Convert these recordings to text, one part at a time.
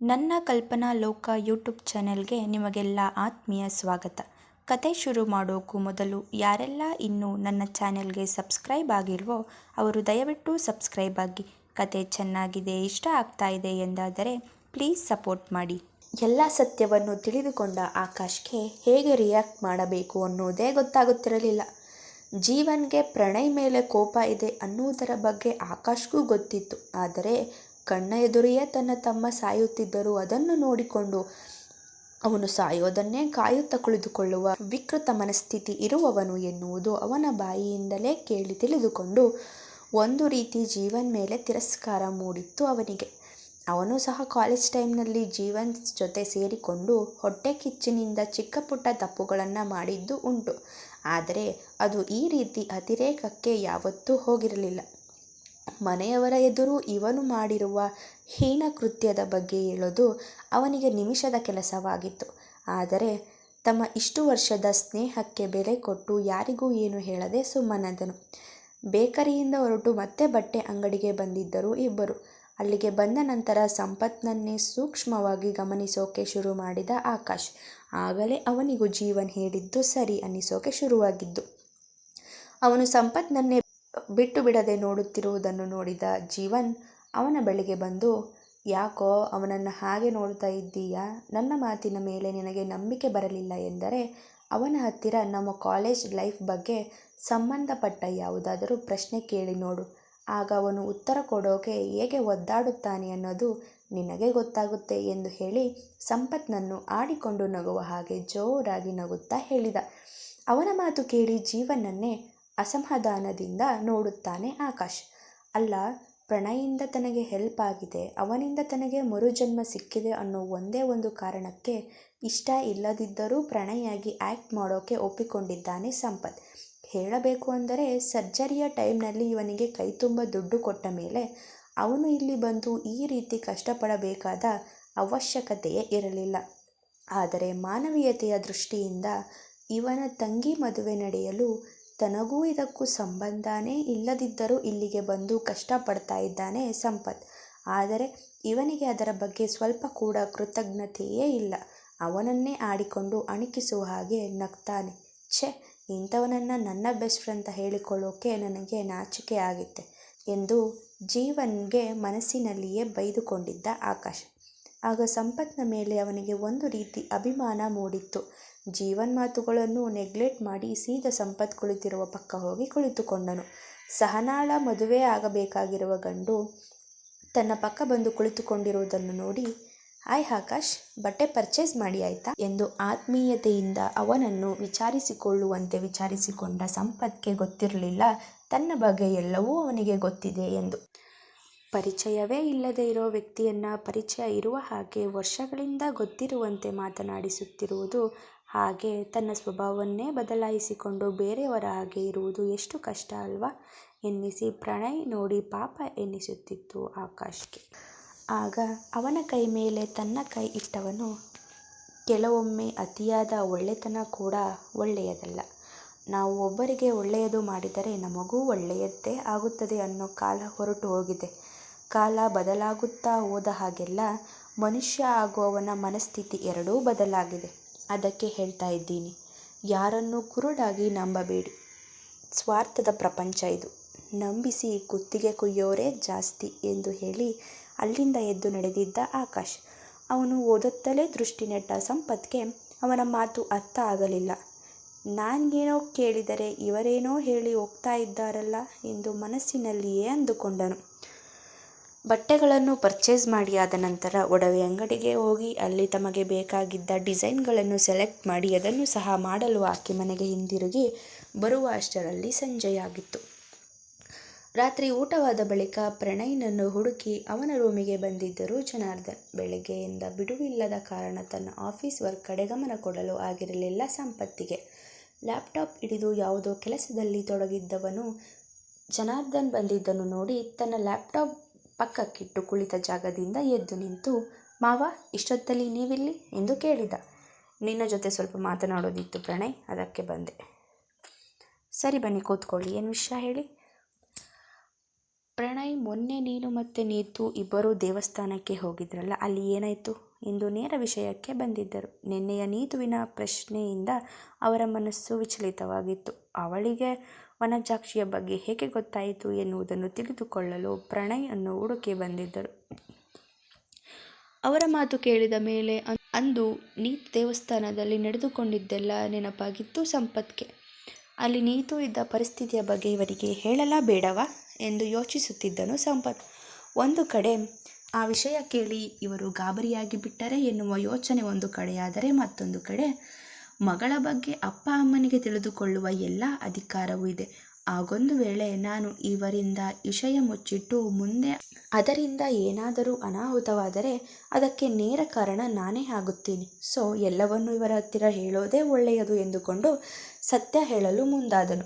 ನನ್ನ ಕಲ್ಪನಾ ಲೋಕ ಯೂಟ್ಯೂಬ್ ಚಾನೆಲ್ಗೆ ನಿಮಗೆಲ್ಲ ಆತ್ಮೀಯ ಸ್ವಾಗತ. ಕತೆ ಶುರು ಮಾಡೋಕ್ಕೂ ಮೊದಲು ಯಾರೆಲ್ಲ ಇನ್ನೂ ನನ್ನ ಚಾನೆಲ್ಗೆ ಸಬ್ಸ್ಕ್ರೈಬ್ ಆಗಿಲ್ವೋ ಅವರು ದಯವಿಟ್ಟು ಸಬ್ಸ್ಕ್ರೈಬ್ ಆಗಿ. ಕತೆ ಚೆನ್ನಾಗಿದೆ, ಇಷ್ಟ ಆಗ್ತಾ ಇದೆ ಎಂದಾದರೆ ಪ್ಲೀಸ್ ಸಪೋರ್ಟ್ ಮಾಡಿ. ಎಲ್ಲ ಸತ್ಯವನ್ನು ತಿಳಿದುಕೊಂಡ ಆಕಾಶ್ಗೆ ಹೇಗೆ ರಿಯಾಕ್ಟ್ ಮಾಡಬೇಕು ಅನ್ನೋದೇ ಗೊತ್ತಾಗುತ್ತಿರಲಿಲ್ಲ. ಜೀವನ್ಗೆ ಪ್ರಣಯ್ ಮೇಲೆ ಕೋಪ ಇದೆ ಅನ್ನುವುದರ ಬಗ್ಗೆ ಆಕಾಶ್ಗೂ ಗೊತ್ತಿತ್ತು. ಆದರೆ ಕಣ್ಣ ಎದುರೆಯೇ ತನ್ನ ತಮ್ಮ ಸಾಯುತ್ತಿದ್ದರೂ ಅದನ್ನು ನೋಡಿಕೊಂಡು ಅವನು ಸಾಯೋದನ್ನೇ ಕಾಯುತ್ತಾ ಕುಳಿತುಕೊಳ್ಳುವ ವಿಕೃತ ಮನಸ್ಥಿತಿ ಇರುವವನು ಎನ್ನುವುದು ಅವನ ಬಾಯಿಯಿಂದಲೇ ಕೇಳಿ ತಿಳಿದುಕೊಂಡು ಒಂದು ರೀತಿ ಜೀವನ್ ಮೇಲೆ ತಿರಸ್ಕಾರ ಮೂಡಿತ್ತು ಅವನಿಗೆ. ಅವನು ಸಹ ಕಾಲೇಜ್ ಟೈಮ್ನಲ್ಲಿ ಜೀವನ್ ಜೊತೆ ಸೇರಿಕೊಂಡು ಹೊಟ್ಟೆ ಕಿಚ್ಚಿನಿಂದ ಚಿಕ್ಕ ಪುಟ್ಟ ತಪ್ಪುಗಳನ್ನು ಮಾಡಿದ್ದು ಉಂಟು. ಆದರೆ ಅದು ಈ ರೀತಿ ಅತಿರೇಕಕ್ಕೆ ಯಾವತ್ತೂ ಹೋಗಿರಲಿಲ್ಲ. ಮನೆಯವರ ಎದುರು ಇವನು ಮಾಡಿರುವ ಹೀನ ಕೃತ್ಯದ ಬಗ್ಗೆ ಹೇಳೋದು ಅವನಿಗೆ ನಿಮಿಷದ ಕೆಲಸವಾಗಿತ್ತು. ಆದರೆ ತಮ್ಮ ಇಷ್ಟು ವರ್ಷದ ಸ್ನೇಹಕ್ಕೆ ಬೆಲೆ ಕೊಟ್ಟು ಯಾರಿಗೂ ಏನು ಹೇಳದೆ ಸುಮ್ಮನದನು. ಬೇಕರಿಯಿಂದ ಹೊರಟು ಮತ್ತೆ ಬಟ್ಟೆ ಅಂಗಡಿಗೆ ಬಂದಿದ್ದರು ಇಬ್ಬರು. ಅಲ್ಲಿಗೆ ಬಂದ ನಂತರ ಸಂಪತ್ನನ್ನೇ ಸೂಕ್ಷ್ಮವಾಗಿ ಗಮನಿಸೋಕೆ ಶುರು ಮಾಡಿದ ಆಕಾಶ್. ಆಗಲೇ ಅವನಿಗೂ ಜೀವನ್ ಹೇಳಿದ್ದು ಸರಿ ಅನ್ನಿಸೋಕೆ ಶುರುವಾಗಿದ್ದು. ಅವನು ಸಂಪತ್ನನ್ನೇ ಬಿಟ್ಟು ಬಿಡದೆ ನೋಡುತ್ತಿರುವುದನ್ನು ನೋಡಿದ ಜೀವನ್ ಅವನ ಬಳಿಗೆ ಬಂದು, ಯಾಕೋ ಅವನನ್ನು ಹಾಗೆ ನೋಡ್ತಾ ಇದ್ದೀಯಾ? ನನ್ನ ಮಾತಿನ ಮೇಲೆ ನಿನಗೆ ನಂಬಿಕೆ ಬರಲಿಲ್ಲ ಎಂದರೆ ಅವನ ಹತ್ತಿರ ನಮ್ಮ ಕಾಲೇಜ್ ಲೈಫ್ ಬಗ್ಗೆ ಸಂಬಂಧಪಟ್ಟ ಯಾವುದಾದರೂ ಪ್ರಶ್ನೆ ಕೇಳಿ ನೋಡು. ಆಗ ಅವನು ಉತ್ತರ ಕೊಡೋಕೆ ಹೇಗೆ ಒದ್ದಾಡುತ್ತಾನೆ ಅನ್ನೋದು ನಿನಗೆ ಗೊತ್ತಾಗುತ್ತೆ ಎಂದು ಹೇಳಿ ಸಂಪತ್ನನ್ನು ಆಡಿಕೊಂಡು ನಗುವ ಹಾಗೆ ಜೋರಾಗಿ ನಗುತ್ತಾ ಹೇಳಿದ. ಅವನ ಮಾತು ಕೇಳಿ ಜೀವನನ್ನೇ ಅಸಮಾಧಾನದಿಂದ ನೋಡುತ್ತಾನೆ ಆಕಾಶ್. ಅಲ್ಲ, ಪ್ರಣಯಿಂದ ತನಗೆ ಹೆಲ್ಪ್ ಆಗಿದೆ, ಅವನಿಂದ ತನಗೆ ಮರುಜನ್ಮ ಸಿಕ್ಕಿದೆ ಅನ್ನೋ ಒಂದೇ ಒಂದು ಕಾರಣಕ್ಕೆ ಇಷ್ಟ ಇಲ್ಲದಿದ್ದರೂ ಪ್ರಣಯಾಗಿ ಆ್ಯಕ್ಟ್ ಮಾಡೋಕೆ ಒಪ್ಪಿಕೊಂಡಿದ್ದಾನೆ ಸಂಪತ್. ಹೇಳಬೇಕು ಅಂದರೆ ಸರ್ಜರಿಯ ಟೈಮ್ನಲ್ಲಿ ಇವನಿಗೆ ಕೈ ತುಂಬ ದುಡ್ಡು ಕೊಟ್ಟ ಮೇಲೆ ಅವನು ಇಲ್ಲಿ ಬಂದು ಈ ರೀತಿ ಕಷ್ಟಪಡಬೇಕಾದ ಅವಶ್ಯಕತೆಯೇ ಇರಲಿಲ್ಲ. ಆದರೆ ಮಾನವೀಯತೆಯ ದೃಷ್ಟಿಯಿಂದ ಇವನ ತಂಗಿ ಮದುವೆ ನಡೆಯಲು ತನಗೂ ಇದಕ್ಕೂ ಸಂಬಂಧನೇ ಇಲ್ಲದಿದ್ದರೂ ಇಲ್ಲಿಗೆ ಬಂದು ಕಷ್ಟಪಡ್ತಾ ಇದ್ದಾನೆ ಸಂಪತ್. ಆದರೆ ಇವನಿಗೆ ಅದರ ಬಗ್ಗೆ ಸ್ವಲ್ಪ ಕೂಡ ಕೃತಜ್ಞತೆಯೇ ಇಲ್ಲ. ಅವನನ್ನೇ ಆಡಿಕೊಂಡು ಅಣಕಿಸುವ ಹಾಗೆ ನಗ್ತಾನೆ. ಛೆ, ಇಂಥವನನ್ನು ನನ್ನ ಬೆಸ್ಟ್ ಫ್ರೆಂಡ್ ಅಂತ ಹೇಳಿಕೊಳ್ಳೋಕೆ ನನಗೆ ನಾಚಿಕೆ ಆಗುತ್ತೆ ಎಂದು ಜೀವನ್ಗೆ ಮನಸ್ಸಿನಲ್ಲಿಯೇ ಬೈದುಕೊಂಡಿದ್ದ ಆಕಾಶ್. ಆಗ ಸಂಪತ್ನ ಮೇಲೆ ಅವನಿಗೆ ಒಂದು ರೀತಿ ಅಭಿಮಾನ ಮೂಡಿತ್ತು. ಜೀವನ್ ಮಾತುಗಳನ್ನು ನೆಗ್ಲೆಕ್ಟ್ ಮಾಡಿ ಸೀದಾ ಸಂಪತ್ ಕುಳಿತಿರುವ ಪಕ್ಕ ಹೋಗಿ ಕುಳಿತುಕೊಂಡನು. ಸಹನಾಳ ಮದುವೆ ಆಗಬೇಕಾಗಿರುವ ಗಂಡು ತನ್ನ ಪಕ್ಕ ಬಂದು ಕುಳಿತುಕೊಂಡಿರುವುದನ್ನು ನೋಡಿ, ಹಾಯ್ ಆಕಾಶ್, ಬಟ್ಟೆ ಪರ್ಚೇಸ್ ಮಾಡಿ ಆಯ್ತಾ? ಎಂದು ಆತ್ಮೀಯತೆಯಿಂದ ಅವನನ್ನು ವಿಚಾರಿಸಿಕೊಳ್ಳುವಂತೆ ವಿಚಾರಿಸಿಕೊಂಡ ಸಂಪತ್ಗೆ ಗೊತ್ತಿರಲಿಲ್ಲ. ತನ್ನ ಬಗ್ಗೆ ಎಲ್ಲವೂ ಅವನಿಗೆ ಗೊತ್ತಿದೆ ಎಂದು. ಪರಿಚಯವೇ ಇಲ್ಲದೆ ಇರೋ ವ್ಯಕ್ತಿಯನ್ನು ಪರಿಚಯ ಇರುವ ಹಾಗೆ ವರ್ಷಗಳಿಂದ ಗೊತ್ತಿರುವಂತೆ ಮಾತನಾಡಿಸುತ್ತಿರುವುದು ಹಾಗೆ ತನ್ನ ಸ್ವಭಾವವನ್ನೇ ಬದಲಾಯಿಸಿಕೊಂಡು ಬೇರೆಯವರ ಹಾಗೆ ಇರುವುದು ಎಷ್ಟು ಕಷ್ಟ ಅಲ್ವಾ? ಎನ್ನಿಸಿ ಪ್ರಣಯ್ ನೋಡಿ ಪಾಪ ಎನ್ನಿಸುತ್ತಿತ್ತು ಆಕಾಶ್ಗೆ. ಆಗ ಅವನ ಕೈ ಮೇಲೆ ತನ್ನ ಕೈ ಇಟ್ಟವನು ಕೆಲವೊಮ್ಮೆ ಅತಿಯಾದ ಒಳ್ಳೆತನ ಕೂಡ ಒಳ್ಳೆಯದಲ್ಲ. ನಾವು ಒಬ್ಬರಿಗೆ ಒಳ್ಳೆಯದು ಮಾಡಿದರೆ ನಮಗೂ ಒಳ್ಳೆಯದ್ದೇ ಆಗುತ್ತದೆ ಅನ್ನೋ ಕಾಲ ಹೊರಟು ಹೋಗಿದೆ. ಕಾಲ ಬದಲಾಗುತ್ತಾ ಹೋದ ಹಾಗೆಲ್ಲ ಮನುಷ್ಯ ಹಾಗೂ ಅವನ ಮನಸ್ಥಿತಿ ಎರಡೂ ಬದಲಾಗಿದೆ. ಅದಕ್ಕೆ ಹೇಳ್ತಾ ಇದ್ದೀನಿ. ಯಾರನ್ನೂ ಕುರುಡಾಗಿ ನಂಬಬೇಡಿ. ಸ್ವಾರ್ಥದ ಪ್ರಪಂಚ ಇದು. ನಂಬಿಸಿ ಕುತ್ತಿಗೆ ಕುಯ್ಯೋರೇ ಜಾಸ್ತಿ ಎಂದು ಹೇಳಿ ಅಲ್ಲಿಂದ ಎದ್ದು ನಡೆದಿದ್ದ ಆಕಾಶ್. ಅವನು ಓದುತ್ತಲೇ ದೃಷ್ಟಿ ನೆಟ್ಟ ಸಂಪತ್ಗೆ ಅವನ ಮಾತು ಅರ್ಥ ಆಗಲಿಲ್ಲ. ನಾನೇನೋ ಕೇಳಿದರೆ ಇವರೇನೋ ಹೇಳಿ ಹೋಗ್ತಾ ಇದ್ದಾರಲ್ಲ ಎಂದು ಮನಸ್ಸಿನಲ್ಲಿಯೇ ಅಂದುಕೊಂಡನು. ಬಟ್ಟೆಗಳನ್ನು ಪರ್ಚೇಸ್ ಮಾಡಿ ಆದ ನಂತರ ಒಡವೆ ಅಂಗಡಿಗೆ ಹೋಗಿ ಅಲ್ಲಿ ತಮಗೆ ಬೇಕಾಗಿದ್ದ ಡಿಸೈನ್ಗಳನ್ನು ಸೆಲೆಕ್ಟ್ ಮಾಡಿ ಅದನ್ನು ಸಹ ಮಾಡಲು ಆಕೆ ಮನೆಗೆ ಹಿಂದಿರುಗಿ ಬರುವ ಅಷ್ಟರಲ್ಲಿ ಸಂಜೆಯಾಗಿತ್ತು. ರಾತ್ರಿ ಊಟವಾದ ಬಳಿಕ ಪ್ರಣಯ್ನನ್ನು ಹುಡುಕಿ ಅವನ ರೂಮಿಗೆ ಬಂದಿದ್ದರು ಜನಾರ್ದನ್ ಬೆಳಗ್ಗೆಯಿಂದ ಬಿಡುವಿಲ್ಲದ ಕಾರಣ ತನ್ನ ಆಫೀಸ್ ವರ್ಕ್ ಕಡೆ ಗಮನ ಕೊಡಲು ಆಗಿರಲಿಲ್ಲ ಸಂಪತ್ತಿಗೆ. ಲ್ಯಾಪ್ಟಾಪ್ ಹಿಡಿದು ಯಾವುದೋ ಕೆಲಸದಲ್ಲಿ ತೊಡಗಿದ್ದವನು ಜನಾರ್ದನ್ ಬಂದಿದ್ದನ್ನು ನೋಡಿ ತನ್ನ ಲ್ಯಾಪ್ಟಾಪ್ ಪಕ್ಕಕ್ಕಿಟ್ಟು ಕುಳಿತ ಜಾಗದಿಂದ ಎದ್ದು ನಿಂತು, ಮಾವ, ಇಷ್ಟೊತ್ತಲ್ಲಿ ನೀವಿಲ್ಲಿ? ಎಂದು ಕೇಳಿದ. ನಿನ್ನ ಜೊತೆ ಸ್ವಲ್ಪ ಮಾತನಾಡೋದಿತ್ತು ಪ್ರಣಯ್, ಅದಕ್ಕೆ ಬಂದೆ. ಸರಿ ಬನ್ನಿ, ಕೂತ್ಕೊಳ್ಳಿ, ಏನು ವಿಷಯ ಹೇಳಿ? ಪ್ರಣಯ್, ಮೊನ್ನೆ ನೀನು ಮತ್ತು ನೀತು ಇಬ್ಬರೂ ದೇವಸ್ಥಾನಕ್ಕೆ ಹೋಗಿದ್ರಲ್ಲ, ಅಲ್ಲಿ ಏನಾಯಿತು? ಎಂದು ನೇರ ವಿಷಯಕ್ಕೆ ಬಂದಿದ್ದರು. ನಿನ್ನೆಯ ನೀತುವಿನ ಪ್ರಶ್ನೆಯಿಂದ ಅವರ ಮನಸ್ಸು ವಿಚಲಿತವಾಗಿತ್ತು. ಅವಳಿಗೆ ವನಜಾಕ್ಷಿಯ ಬಗ್ಗೆ ಹೇಗೆ ಗೊತ್ತಾಯಿತು ಎನ್ನುವುದನ್ನು ತಿಳಿದುಕೊಳ್ಳಲು ಪ್ರಣಯ್ ಅನ್ನು ಹುಡುಕಿ ಬಂದಿದ್ದರು. ಅವರ ಮಾತು ಕೇಳಿದ ಮೇಲೆ ಅಂದು ನೀತ್ ದೇವಸ್ಥಾನದಲ್ಲಿ ನಡೆದುಕೊಂಡಿದ್ದೆಲ್ಲ ನೆನಪಾಗಿತ್ತು ಸಂಪತ್ಗೆ. ಅಲ್ಲಿ ನೀತು ಇದ್ದ ಪರಿಸ್ಥಿತಿಯ ಬಗ್ಗೆ ಇವರಿಗೆ ಹೇಳಲಾ ಬೇಡವಾ ಎಂದು ಯೋಚಿಸುತ್ತಿದ್ದನು ಸಂಪತ್. ಒಂದು ಕಡೆ, ಆ ವಿಷಯ ಕೇಳಿ ಇವರು ಗಾಬರಿಯಾಗಿ ಬಿಟ್ಟರೆ ಎನ್ನುವ ಯೋಚನೆ ಒಂದು ಕಡೆಯಾದರೆ ಮತ್ತೊಂದು ಕಡೆ ಮಗಳ ಬಗ್ಗೆ ಅಪ್ಪ ಅಮ್ಮನಿಗೆ ತಿಳಿದುಕೊಳ್ಳುವ ಎಲ್ಲ ಅಧಿಕಾರವೂ ಇದೆ. ಆಗೊಂದು ವೇಳೆ ನಾನು ಇವರಿಂದ ವಿಷಯ ಮುಚ್ಚಿಟ್ಟು ಮುಂದೆ ಅದರಿಂದ ಏನಾದರೂ ಅನಾಹುತವಾದರೆ ಅದಕ್ಕೆ ನೇರ ಕಾರಣ ನಾನೇ ಆಗುತ್ತೀನಿ. ಸೊ, ಎಲ್ಲವನ್ನು ಇವರ ಹತ್ತಿರ ಹೇಳೋದೇ ಒಳ್ಳೆಯದು ಎಂದುಕೊಂಡು ಸತ್ಯ ಹೇಳಲು ಮುಂದಾದನು.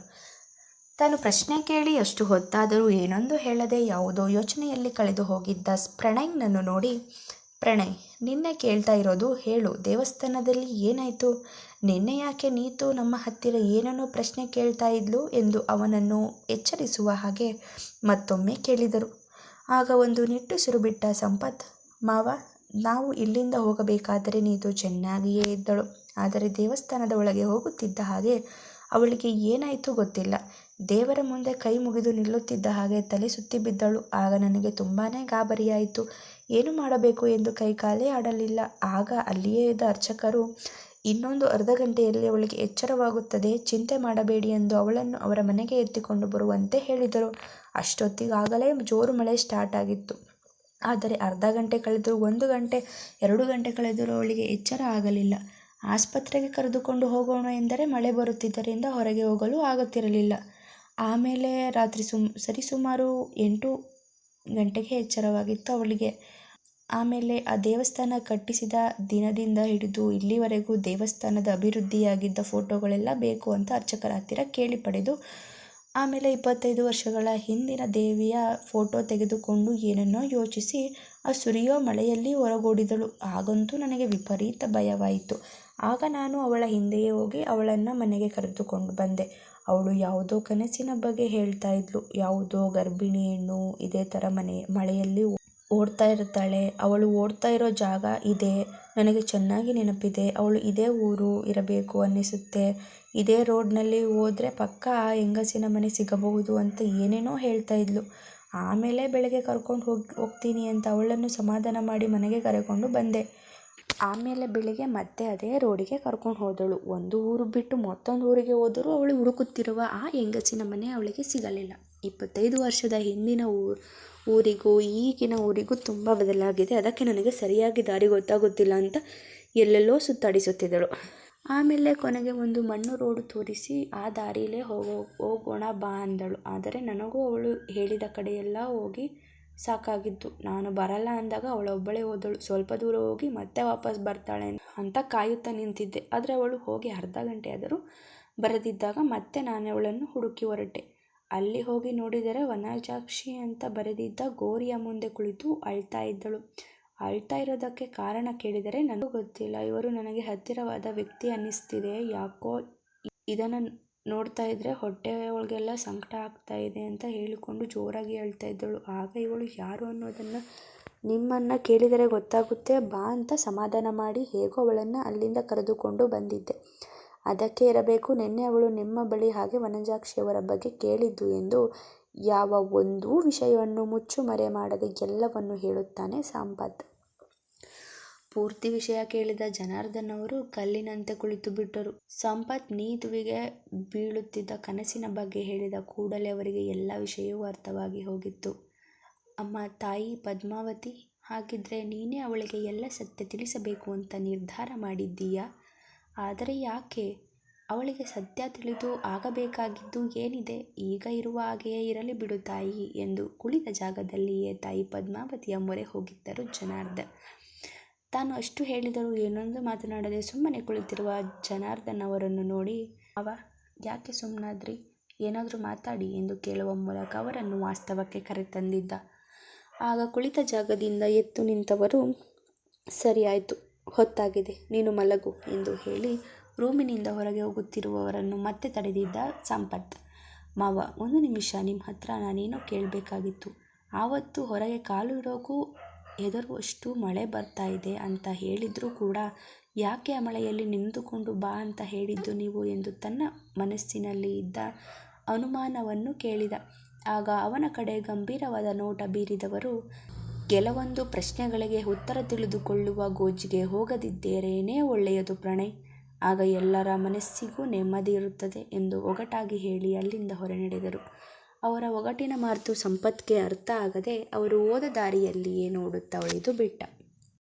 ತಾನು ಪ್ರಶ್ನೆ ಕೇಳಿ ಅಷ್ಟು ಹೊತ್ತಾದರೂ ಏನೊಂದು ಹೇಳದೆ ಯಾವುದೋ ಯೋಚನೆಯಲ್ಲಿ ಕಳೆದು ಹೋಗಿದ್ದ ಪ್ರಣಯ್ನನ್ನು ನೋಡಿ, ಪ್ರಣಯ್, ನಿನ್ನೆ ಕೇಳ್ತಾ ಇರೋದು ಹೇಳು, ದೇವಸ್ಥಾನದಲ್ಲಿ ಏನಾಯಿತು? ನಿನ್ನೆ ಯಾಕೆ ನೀತು ನಮ್ಮ ಹತ್ತಿರ ಏನನ್ನೋ ಪ್ರಶ್ನೆ ಕೇಳ್ತಾ ಇದ್ಲು ಎಂದು ಅವನನ್ನು ಎಚ್ಚರಿಸುವ ಹಾಗೆ ಮತ್ತೊಮ್ಮೆ ಕೇಳಿದರು. ಆಗ ಒಂದು ನಿಟ್ಟುಸಿರು ಬಿಟ್ಟ ಸಂಪತ್, ಮಾವ, ನಾವು ಇಲ್ಲಿಂದ ಹೋಗಬೇಕಾದರೆ ನೀತು ಚೆನ್ನಾಗಿಯೇ ಇದ್ದಳು. ಆದರೆ ದೇವಸ್ಥಾನದ ಒಳಗೆ ಹೋಗುತ್ತಿದ್ದ ಹಾಗೆ ಅವಳಿಗೆ ಏನಾಯಿತು ಗೊತ್ತಿಲ್ಲ. ದೇವರ ಮುಂದೆ ಕೈ ಮುಗಿದು ನಿಲ್ಲುತ್ತಿದ್ದ ಹಾಗೆ ತಲೆ ಸುತ್ತಿ ಬಿದ್ದಳು. ಆಗ ನನಗೆ ತುಂಬಾ ಗಾಬರಿಯಾಯಿತು. ಏನು ಮಾಡಬೇಕು ಎಂದು ಕೈಕಾಲೇ ಆಡಲಿಲ್ಲ. ಆಗ ಅಲ್ಲಿಯೇ ಇದ್ದ ಅರ್ಚಕರು ಇನ್ನೊಂದು ಅರ್ಧ ಗಂಟೆಯಲ್ಲಿ ಅವಳಿಗೆ ಎಚ್ಚರವಾಗುತ್ತದೆ. ಚಿಂತೆ ಮಾಡಬೇಡಿ ಎಂದು ಅವಳನ್ನು ಅವರ ಮನೆಗೆ ಎತ್ತಿಕೊಂಡು ಬರುವಂತೆ ಹೇಳಿದರು. ಅಷ್ಟೊತ್ತಿಗಾಗಲೇ ಜೋರು ಮಳೆ ಸ್ಟಾರ್ಟ್ ಆಗಿತ್ತು. ಆದರೆ ಅರ್ಧ ಗಂಟೆ ಕಳೆದರೂ ಒಂದು ಗಂಟೆ, ಎರಡು ಗಂಟೆ ಕಳೆದರೂ ಅವಳಿಗೆ ಎಚ್ಚರ ಆಗಲಿಲ್ಲ. ಆಸ್ಪತ್ರೆಗೆ ಕರೆದುಕೊಂಡು ಹೋಗೋಣ ಎಂದರೆ ಮಳೆ ಬರುತ್ತಿದ್ದರಿಂದ ಹೊರಗೆ ಹೋಗಲು ಆಗುತ್ತಿರಲಿಲ್ಲ. ಆಮೇಲೆ ರಾತ್ರಿ ಸುಮ್ ಸರಿಸುಮಾರು ಎಂಟು ಗಂಟೆಗೆ ಎಚ್ಚರವಾಗಿತ್ತು ಅವಳಿಗೆ. ಆಮೇಲೆ ಆ ದೇವಸ್ಥಾನ ಕಟ್ಟಿಸಿದ ದಿನದಿಂದ ಹಿಡಿದು ಇಲ್ಲಿವರೆಗೂ ದೇವಸ್ಥಾನದ ಅಭಿವೃದ್ಧಿಯಾಗಿದ್ದ ಫೋಟೋಗಳೆಲ್ಲ ಬೇಕು ಅಂತ ಅರ್ಚಕರ ಹತ್ತಿರ ಕೇಳಿ ಪಡೆದು, ಆಮೇಲೆ ಇಪ್ಪತ್ತೈದು ವರ್ಷಗಳ ಹಿಂದಿನ ದೇವಿಯ ಫೋಟೋ ತೆಗೆದುಕೊಂಡು ಏನನ್ನೋ ಯೋಚಿಸಿ ಆ ಸುರಿಯೋ ಮಳೆಯಲ್ಲಿ ಹೊರಗೋಡಿದಳು ಹಾಗಂತೂ ನನಗೆ ವಿಪರೀತ ಭಯವಾಯಿತು. ಆಗ ನಾನು ಅವಳ ಹಿಂದೆಯೇ ಹೋಗಿ ಅವಳನ್ನು ಮನೆಗೆ ಕರೆದುಕೊಂಡು ಬಂದೆ. ಅವಳು ಯಾವುದೋ ಕನಸಿನ ಬಗ್ಗೆ ಹೇಳ್ತಾ ಇದ್ಲು. ಯಾವುದೋ ಗರ್ಭಿಣಿ ಹೆಣ್ಣು ಇದೇ ಥರ ಮನೆ, ಮಳೆಯಲ್ಲಿ ಓಡ್ತಾ ಇರ್ತಾಳೆ. ಅವಳು ಓಡ್ತಾ ಇರೋ ಜಾಗ ಇದೆ. ನನಗೆ ಚೆನ್ನಾಗಿ ನೆನಪಿದೆ. ಅವಳು ಇದೇ ಊರು ಇರಬೇಕು ಅನ್ನಿಸುತ್ತೆ. ಇದೇ ರೋಡ್ನಲ್ಲಿ ಹೋದರೆ ಪಕ್ಕ ಆ ಹೆಂಗಸಿನ ಮನೆ ಸಿಗಬಹುದು ಅಂತ ಏನೇನೋ ಹೇಳ್ತಾ ಇದ್ಲು. ಆಮೇಲೆ ಬೆಳಗ್ಗೆ ಕರ್ಕೊಂಡು ಹೋಗಿ, ಹೋಗ್ತೀನಿ ಅಂತ ಅವಳನ್ನು ಸಮಾಧಾನ ಮಾಡಿ ಮನೆಗೆ ಕರೆಕೊಂಡು ಬಂದೆ. ಆಮೇಲೆ ಬೆಳಿಗ್ಗೆ ಮತ್ತೆ ಅದೇ ರೋಡಿಗೆ ಕರ್ಕೊಂಡು ಹೋದಳು. ಒಂದು ಊರು ಬಿಟ್ಟು ಮತ್ತೊಂದು ಊರಿಗೆ ಹೋದರೂ ಅವಳು ಹುಡುಕುತ್ತಿರುವ ಆ ಹೆಂಗಸಿನ ಮನೆ ಅವಳಿಗೆ ಸಿಗಲಿಲ್ಲ. ಇಪ್ಪತ್ತೈದು ವರ್ಷದ ಹಿಂದಿನ ಊರಿಗೂ, ಈಗಿನ ಊರಿಗೂ ತುಂಬ ಬದಲಾಗಿದೆ. ಅದಕ್ಕೆ ನನಗೆ ಸರಿಯಾಗಿ ದಾರಿ ಗೊತ್ತಾಗುತ್ತಿಲ್ಲ ಅಂತ ಎಲ್ಲೆಲ್ಲೋ ಸುತ್ತಾಡಿಸುತ್ತಿದ್ದಳು. ಆಮೇಲೆ ಕೊನೆಗೆ ಒಂದು ಮಣ್ಣು ರೋಡು ತೋರಿಸಿ ಆ ದಾರಿಲೇ ಹೋಗೋ ಹೋಗೋಣ ಬಾ ಅಂದಳು. ಆದರೆ ನನಗೂ ಅವಳು ಹೇಳಿದ ಕಡೆಯೆಲ್ಲ ಹೋಗಿ ಸಾಕಾಗಿತ್ತು. ನಾನು ಬರಲ್ಲ ಅಂದಾಗ ಅವಳೊಬ್ಬಳೇ ಹೋದಳು. ಸ್ವಲ್ಪ ದೂರ ಹೋಗಿ ಮತ್ತೆ ವಾಪಸ್ ಬರ್ತಾಳೆ ಅಂತ ಕಾಯುತ್ತಾ ನಿಂತಿದ್ದೆ. ಆದರೆ ಅವಳು ಹೋಗಿ ಅರ್ಧ ಗಂಟೆ ಆದರೂ ಬರದಿದ್ದಾಗ ಮತ್ತೆ ನಾನು ಅವಳನ್ನು ಹುಡುಕಿ ಹೊರಟೆ. ಅಲ್ಲಿ ಹೋಗಿ ನೋಡಿದರೆ ವನಜಾಕ್ಷಿ ಅಂತ ಬರೆದಿದ್ದ ಗೋರಿಯ ಮುಂದೆ ಕುಳಿತು ಅಳ್ತಾ ಇದ್ದಳು. ಅಳ್ತಾ ಇರೋದಕ್ಕೆ ಕಾರಣ ಕೇಳಿದರೆ, ನನಗೂ ಗೊತ್ತಿಲ್ಲ. ಇವರು ನನಗೆ ಹತ್ತಿರವಾದ ವ್ಯಕ್ತಿ ಅನ್ನಿಸ್ತಿದೆ. ಯಾಕೋ ಇದನ್ನು ನೋಡ್ತಾ ಇದ್ದರೆ ಹೊಟ್ಟೆ ಒಳಗೆಲ್ಲ ಸಂಕಟ ಆಗ್ತಾ ಇದೆ ಅಂತ ಹೇಳಿಕೊಂಡು ಜೋರಾಗಿ ಅಳ್ತಾ ಇದ್ದಳು. ಆಗ ಇವಳು, ಯಾರು ಅನ್ನೋದನ್ನು ನಿಮ್ಮನ್ನು ಕೇಳಿದರೆ ಗೊತ್ತಾಗುತ್ತೆ. ಬಾ ಅಂತ ಸಮಾಧಾನ ಮಾಡಿ, ಹೇಗೋ ಅವಳನ್ನು ಅಲ್ಲಿಂದ ಕರೆದುಕೊಂಡು ಬಂದಿದ್ದೆ. ಅದಕ್ಕೆ ಇರಬೇಕು. ನಿನ್ನೆ ಅವಳು ನಿಮ್ಮ ಬಳಿ ಹಾಗೆ ವನಜಾಕ್ಷಿಯವರ ಬಗ್ಗೆ ಕೇಳಿದ್ದು ಎಂದು ಯಾವ ಒಂದೂ ವಿಷಯವನ್ನು ಮುಚ್ಚುಮರೆ ಮಾಡದೆ ಎಲ್ಲವನ್ನು ಹೇಳುತ್ತಾನೆ ಸಂಪತ್. ಪೂರ್ತಿ ವಿಷಯ ಕೇಳಿದ ಜನಾರ್ದನ್ ಅವರು ಕಲ್ಲಿನಂತೆ ಕುಳಿತು ಬಿಟ್ಟರು. ಸಂಪತ್ ನೀತುವಿಗೆ ಬೀಳುತ್ತಿದ್ದ ಕನಸಿನ ಬಗ್ಗೆ ಹೇಳಿದ ಕೂಡಲೇ ಅವರಿಗೆ ಎಲ್ಲ ವಿಷಯವೂ ಅರ್ಥವಾಗಿ ಹೋಗಿತ್ತು. ಅಮ್ಮ, ತಾಯಿ, ಪದ್ಮಾವತಿ, ಹಾಗಿದ್ರೆ ನೀನೇ ಅವಳಿಗೆ ಎಲ್ಲ ಸತ್ಯ ತಿಳಿಸಬೇಕು ಅಂತ ನಿರ್ಧಾರ ಮಾಡಿದ್ದೀಯಾ? ಆದರೆ ಯಾಕೆ? ಅವಳಿಗೆ ಸತ್ಯ ತಿಳಿದು ಆಗಬೇಕಾಗಿದ್ದು ಏನಿದೆ? ಈಗ ಇರುವ ಹಾಗೆಯೇ ಇರಲಿ ಬಿಡು ತಾಯಿ ಎಂದು ಕುಳಿತ ಜಾಗದಲ್ಲಿಯೇ ತಾಯಿ ಪದ್ಮಾವತಿಯ ಮೊರೆ ಹೋಗಿದ್ದರು ಜನಾರ್ದನ್. ತಾನು ಅಷ್ಟು ಹೇಳಿದರೂ ಏನೊಂದು ಮಾತನಾಡದೆ ಸುಮ್ಮನೆ ಕುಳಿತಿರುವ ಜನಾರ್ದನ್ ಅವರನ್ನು ನೋಡಿ, ಅವ, ಯಾಕೆ ಸುಮ್ಮನಾದ್ರಿ ಏನಾದರೂ ಮಾತಾಡಿ ಎಂದು ಕೇಳುವ ಮೂಲಕ ಅವರನ್ನು ವಾಸ್ತವಕ್ಕೆ ಕರೆತಂದಿದ್ದ. ಆಗ ಕುಳಿತ ಜಾಗದಿಂದ ಎದ್ದು ನಿಂತವರು ಸರಿಯಾಯಿತು ಹೊತ್ತಾಗಿದೆ. ನೀನು ಮಲಗು ಎಂದು ಹೇಳಿ ರೂಮಿನಿಂದ ಹೊರಗೆ ಹೋಗುತ್ತಿರುವವರನ್ನು ಮತ್ತೆ ತಡೆದಿದ್ದ ಸಂಪತ್. ಮಾವ, ಒಂದು ನಿಮಿಷ ನಿಮ್ಮ ಹತ್ರ ನಾನೇನೋ ಕೇಳಬೇಕಾಗಿತ್ತು. ಆವತ್ತು ಹೊರಗೆ ಕಾಲು ಇಡೋಕ್ಕೂ ಹೆದರುವಷ್ಟು ಮಳೆ ಬರ್ತಾ ಇದೆ ಅಂತ ಹೇಳಿದರೂ ಕೂಡ ಯಾಕೆ ಆ ಮಳೆಯಲ್ಲಿ ನಿಂತುಕೊಂಡು ಬಾ ಅಂತ ಹೇಳಿದ್ದು ನೀವು ಎಂದು ತನ್ನ ಮನಸ್ಸಿನಲ್ಲಿ ಇದ್ದ ಅನುಮಾನವನ್ನು ಕೇಳಿದ. ಆಗ ಅವನ ಕಡೆ ಗಂಭೀರವಾದ ನೋಟ ಬೀರಿದವರು ಕೆಲವೊಂದು ಪ್ರಶ್ನೆಗಳಿಗೆ ಉತ್ತರ ತಿಳಿದುಕೊಳ್ಳುವ ಗೋಜಿಗೆ ಹೋಗದಿದ್ದರೇನೇ ಒಳ್ಳೆಯದು ಪ್ರಣಯ್. ಆಗ ಎಲ್ಲರ ಮನಸ್ಸಿಗೂ ನೆಮ್ಮದಿ ಇರುತ್ತದೆ ಎಂದು ಒಗಟಾಗಿ ಹೇಳಿ ಅಲ್ಲಿಂದ ಹೊರ ನಡೆದರು. ಅವರ ಒಗಟಿನ ಮಾತು ಸಂಪತ್ಗೆ ಅರ್ಥ ಆಗದೆ ಅವರು ಹೋದ ದಾರಿಯಲ್ಲಿಯೇ ನೋಡುತ್ತಾ ಉಳಿದು ಬಿಟ್ಟ.